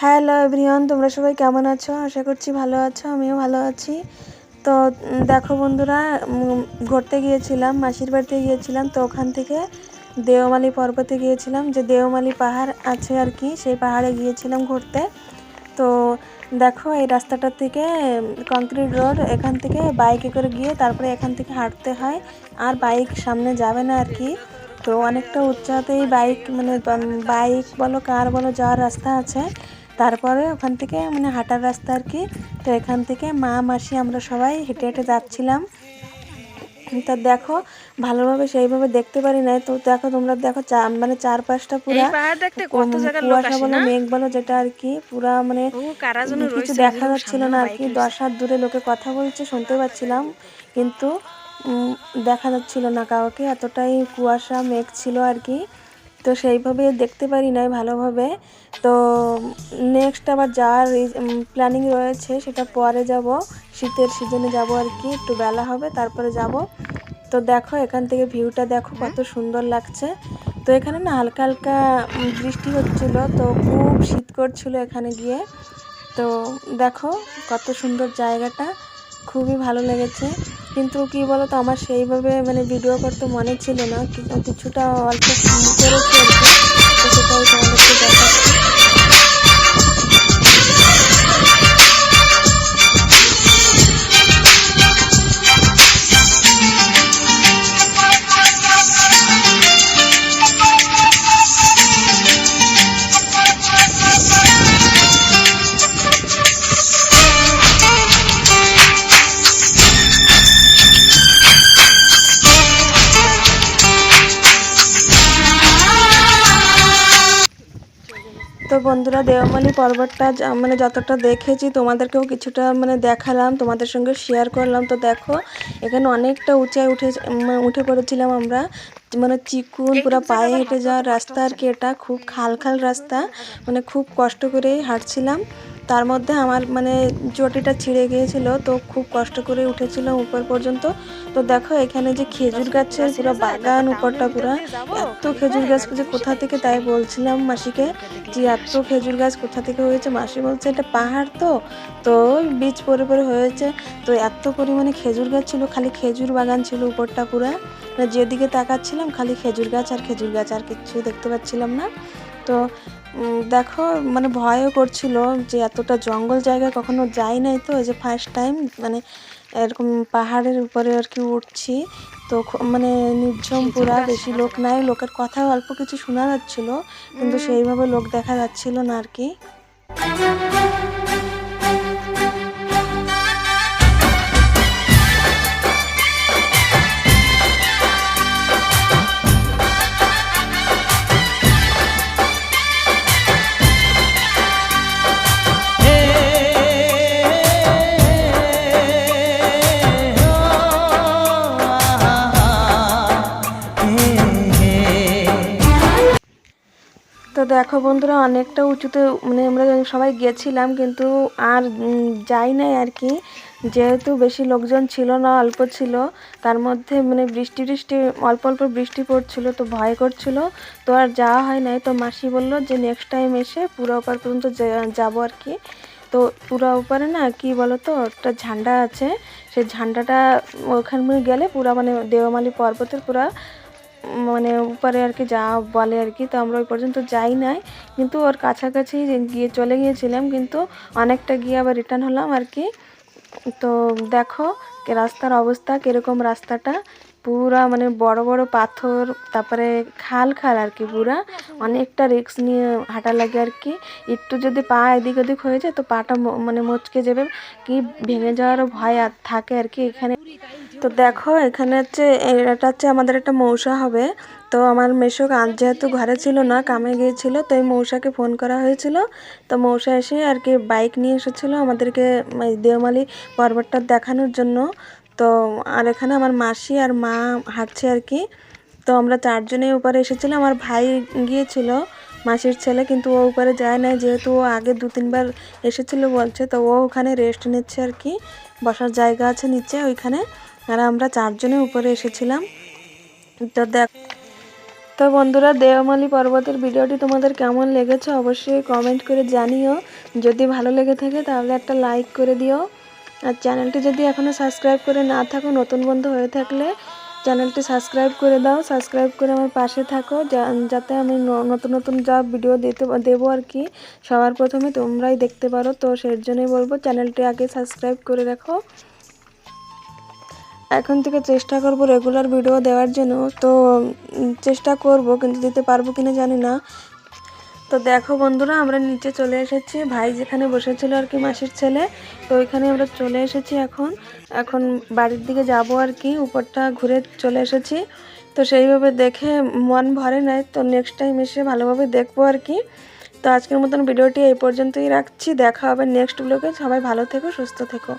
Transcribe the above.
Hello everyone, তোমরা সবাই কেমন আছো? আশা করছি ভালো আছো, আমিও ভালো আছি। তো দেখো বন্ধুরা ঘুরতে গিয়েছিলাম, মাসির বাড়িতে গিয়েছিলাম, তো ওখান থেকে দেওমালি পর্বতে গিয়েছিলাম। যে দেওমালি পাহাড় আছে আর কি, সেই পাহাড়ে গিয়েছিলাম ঘুরতে। তো, দেখো এই রাস্তাটা থেকে কংক্রিট রোড এখান থেকে বাইকে করে গিয়ে তারপরে এখান থেকে হাঁটতে হয়। আর বাইক সামনে যাবে না আর কি। তো অনেকটা উচ্চতেই বাইক মানে বাইক বলো কার বলো যাওয়ার রাস্তা আছে। তারপরে ওখান থেকে মানে হাঁটার রাস্তা আর কি। তো এখান থেকে মা মাসি আমরা সবাই হেঁটে হেঁটে যাচ্ছিলাম। তা দেখো ভালোভাবে সেইভাবে দেখতে পারি না তো দেখো তোমরা দেখো মানে চারপাশটা পুরা কুয়াশা বলো মেঘ বলো যেটা আর কি পুরা মানে কিছু দেখা যাচ্ছিল না আর কি। দশ হাত দূরে লোকে কথা বলছে শুনতে পাচ্ছিলাম। কিন্তু দেখা যাচ্ছিল না কাউকে। এতটাই কুয়াশা মেঘ ছিল আর কি। তো সেইভাবে দেখতে পারি নাই ভালোভাবে। তো নেক্সট আবার যাওয়ার প্ল্যানিং রয়েছে সেটা পরে যাব। শীতের সিজনে যাব আর কি একটু বেলা হবে তারপরে যাব। তো দেখো এখান থেকে ভিউটা দেখো কত সুন্দর লাগছে। তো এখানে না হালকা হালকা বৃষ্টি হচ্ছিল তো খুব শীত করছিল এখানে গিয়ে। তো দেখো কত সুন্দর জায়গাটা খুবই ভালো লেগেছে। কিন্তু কি বলতো, আমার সেইভাবে মানে ভিডিও করতে মনে ছিল না, কিন্তু কিছুটা অল্প করেছি বন্ধুরা দেওয়ামালি পর্বতটা মানে যতটা দেখেছি তোমাদেরকেও কিছুটা মানে দেখালাম তোমাদের সঙ্গে শেয়ার করলাম। তো দেখো এখানে অনেকটা উঁচায় উঠে উঠে পড়েছিলাম আমরা। মানে চিকুন পুরো পায়ে হেঁটে যাওয়ার রাস্তা আর কি এটা খুব খাল খাল রাস্তা। মানে খুব কষ্ট করে হাঁটছিলাম। তার মধ্যে আমার মানে চটিটা ছিঁড়ে গিয়েছিল, তো খুব কষ্ট করে উঠেছিলাম উপর পর্যন্ত। তো দেখো এখানে যে খেজুর গাছের পুরো বাগান উপরটা পুরো, এত খেজুর গাছ যে কোথা থেকে তাই বলছিলাম মাসিকে যে এত খেজুর গাছ কোথা থেকে হয়েছে? মাসি বলছে, এটা পাহাড় তো। তো বীজ পরে পরে হয়েছে। তো এত পরিমাণে খেজুর গাছ ছিল, খালি খেজুর বাগান ছিল উপরটা পুরা। যেদিকে তাকাচ্ছিলাম, খালি খেজুর গাছ আর খেজুর গাছ আর কিছু দেখতে পাচ্ছিলাম না। তো দেখো মানে ভয়ও করছিল যে এতটা জঙ্গল জায়গা কখনো যাই নাই তো এই যে ফার্স্ট টাইম মানে এরকম পাহাড়ের উপরে আর কি উঠছি। তো মানে নির্জন পুরা বেশি লোক নাই লোকের কথা অল্প কিছু শোনা যাচ্ছিল কিন্তু সেইভাবে লোক দেখা যাচ্ছিল না আর কি। দেখো বন্ধুরা, অনেকটা উঁচুতে মানে আমরা সবাই গেছিলাম কিন্তু আর যাই নাই আর কি। যেহেতু বেশি লোকজন ছিল না, অল্প ছিল, তার মধ্যে মানে বৃষ্টি বৃষ্টি অল্প অল্প বৃষ্টি পড়ছিল তো ভয় করছিল। তো আর যাওয়া হয় নাই। তো মাসি বলল যে নেক্সট টাইম এসে পুরো ওপার পর্যন্ত যাব আর কি। তো পুরো উপরে না কি বলো তো একটা ঝান্ডা আছে। সেই ঝান্ডাটা ওখানে গেলে পুরা মানে দেওমালি পর্বতের পুরা মানে উপরে আর কি যা বলে আর কি, তো আমরা ওই পর্যন্ত যাই নাই। কিন্তু ওর কাছাকাছি গিয়ে চলে গিয়েছিলাম, কিন্তু অনেকটা গিয়ে আবার রিটার্ন হলাম আর কি। তো দেখো রাস্তার অবস্থা, কীরকম রাস্তাটা। পুরা মানে বড় বড় পাথর, তারপরে খাল খাল আর কি পুরা। অনেকটা রিস্ক নিয়ে হাঁটা লাগে আর কি একটু যদি পা এদিক ওদিক হয়ে যায়, তো পাটা মানে মচকে যাবে। কি ভেঙে যাওয়ারও ভয় থাকে আর কি এখানে। তো দেখো, এখানে হচ্ছে এটা হচ্ছে আমাদের একটা মৌসা হবে। তো আমার মেশো আজ যেহেতু ঘরে ছিল না, কামে গিয়েছিল, তো এই মৌসাকে ফোন করা হয়েছিল। তো মৌসা এসে আর কি বাইক নিয়ে এসেছিল আমাদেরকে দেওমালি পর্বতটা দেখানোর জন্য। তো আর এখানে আমার মাসি আর মা হাঁটছে আর কি। তো আমরা চারজনেই উপরে এসেছিলাম আমার ভাই গিয়েছিল, মাসির ছেলে, কিন্তু ও উপরে যায় না যেহেতু ও আগে দু তিনবার এসেছিল বলছে, তো ও ওখানে রেস্ট নিচ্ছে আর কি, বসার জায়গা আছে নিচে ওইখানে, আর আমরা চারজনে উপরে এসেছিলাম। তো দেখ, তো বন্ধুরা দেওমালি পর্বতের ভিডিওটি তোমাদের কেমন লেগেছে অবশ্যই কমেন্ট করে জানিও। যদি ভালো লেগে থাকে তাহলে একটা লাইক করে দিও। আর চ্যানেলটি যদি এখনও সাবস্ক্রাইব করে না থাকো, নতুন বন্ধু হয়ে থাকলে চ্যানেলটি সাবস্ক্রাইব করে দাও, সাবস্ক্রাইব করে আমার পাশে থাকো যাতে আমি নতুন নতুন যা ভিডিও দিতে দেবো আর কি, সবার প্রথমে তোমরাই দেখতে পারো। তো সেই জন্যই বলব, চ্যানেলটি আগে সাবস্ক্রাইব করে রাখো। এখন থেকে চেষ্টা করব রেগুলার ভিডিও দেওয়ার জন্য। তো চেষ্টা করব, কিন্তু দিতে পারব কিনা জানি না। তো দেখো বন্ধুরা, আমরা নিচে চলে এসেছি। ভাই যেখানে বসেছিল আর কি মাসির ছেলে, তো ওইখানে আমরা চলে এসেছি এখন। এখন বাড়ির দিকে যাব আর কি, উপরটা ঘুরে চলে এসেছি। তো সেইভাবে দেখে মন ভরে নাই, তো নেক্সট টাইম এসে ভালোভাবে দেখব আর কি। তো আজকের মতন ভিডিওটি এই পর্যন্তই রাখছি। দেখা হবে নেক্সট ব্লগে সবাই ভালো থেকো, সুস্থ থেকো।